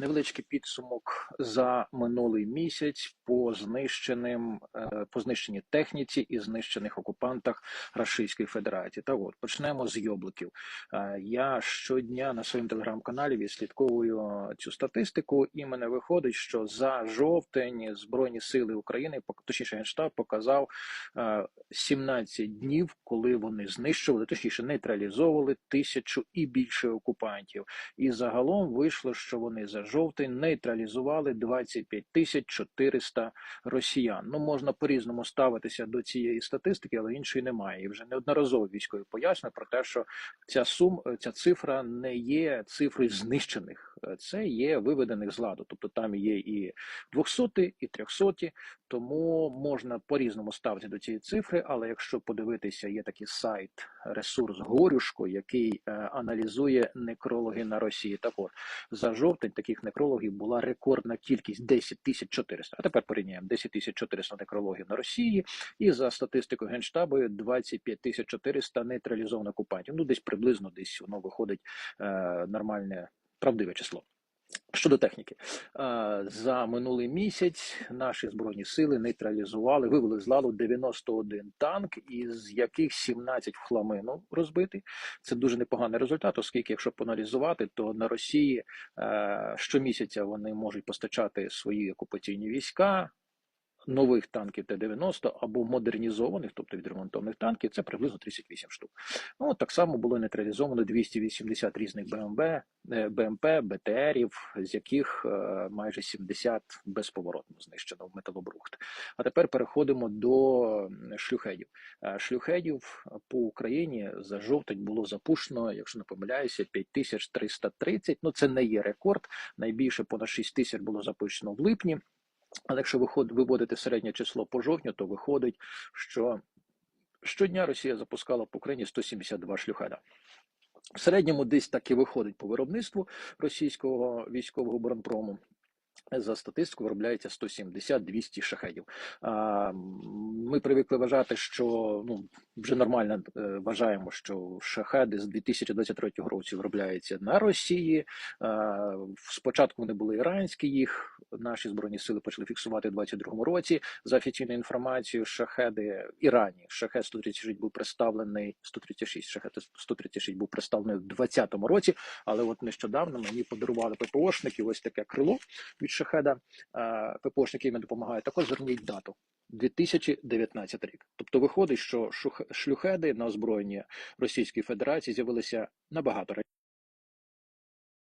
Невеличкий підсумок за минулий місяць по знищеним е, по знищеній техніці і знищених окупантах Російської Федерації. Так от почнемо з йобликів. Е, Я щодня на своєму телеграм-каналі відслідковую цю статистику, і мене виходить, що за жовтень Збройні сили України, точніше Генштаб, показав е, 17 днів, коли вони знищували, точніше нейтралізовували тисячу і більше окупантів. І загалом вийшло, що вони за жовтень нейтралізували 25 тисяч 400 росіян. Ну можна по-різному ставитися до цієї статистики, але іншої немає. І вже неодноразово військові пояснюють про те, що ця сум, ця цифра не є цифрою знищених, це є виведених з ладу. Тобто там є і 200, і 300, тому можна по-різному ставити до цієї цифри. Але якщо подивитися, є такий сайт ресурс Горюшко, який е, аналізує некрологи на Росії. Так от за жовтень таких некрологів була рекордна кількість 10 тисяч 400. А тепер порівняємо 10 тисяч 400 некрологів на Росії, і за статистикою генштабу 25 тисяч 400 нейтралізованих окупантів. Ну десь приблизно десь воно виходить е, нормальне правдиве число. Щодо техніки, Е, за минулий місяць наші збройні сили нейтралізували, вивели з ладу 91 танк, із яких 17 в хламину розбитий. Це дуже непоганий результат, оскільки, якщо поаналізувати, то на Росії е, щомісяця вони можуть постачати свої окупаційні війська. Нових танків Т-90 або модернізованих, тобто відремонтованих танків, це приблизно 38 штук. Ну, так само було нейтралізовано 280 різних БМВ, е, БМП, БТРів, з яких е, майже 70 безповоротно знищено в металобрухт. А тепер переходимо до шлюхедів. Е, Шлюхедів по Україні за жовтень було запущено, якщо не помиляюся, 5330. Ну це не є рекорд. Найбільше понад 6 тисяч було запущено в липні. Але якщо виводити середнє число по жовтню, то виходить, що щодня Росія запускала по Україні 172 шлюхеда. В середньому десь так і виходить по виробництву російського військового бронпрому. За статистику виробляється 170-200 шахедів. Ми привикли вважати, що ну вже нормально е, вважаємо, що шахеди з 2023 року виробляються на Росії. А, Спочатку вони були іранські, їх наші збройні сили почали фіксувати в 2022 році. За офіційною інформацією, шахеди Ірані шахет 136 був представлений 136, шахет 136 був представлений в 2020 році. Але от нещодавно мені подарували ППОшники ось таке крило від шахеда. Е, ППОшники їм допомагають. Також зверніть дату. 2019 рік. Тобто виходить, що шлюхеди на озброєнні Російської Федерації з'явилися набагато раніше.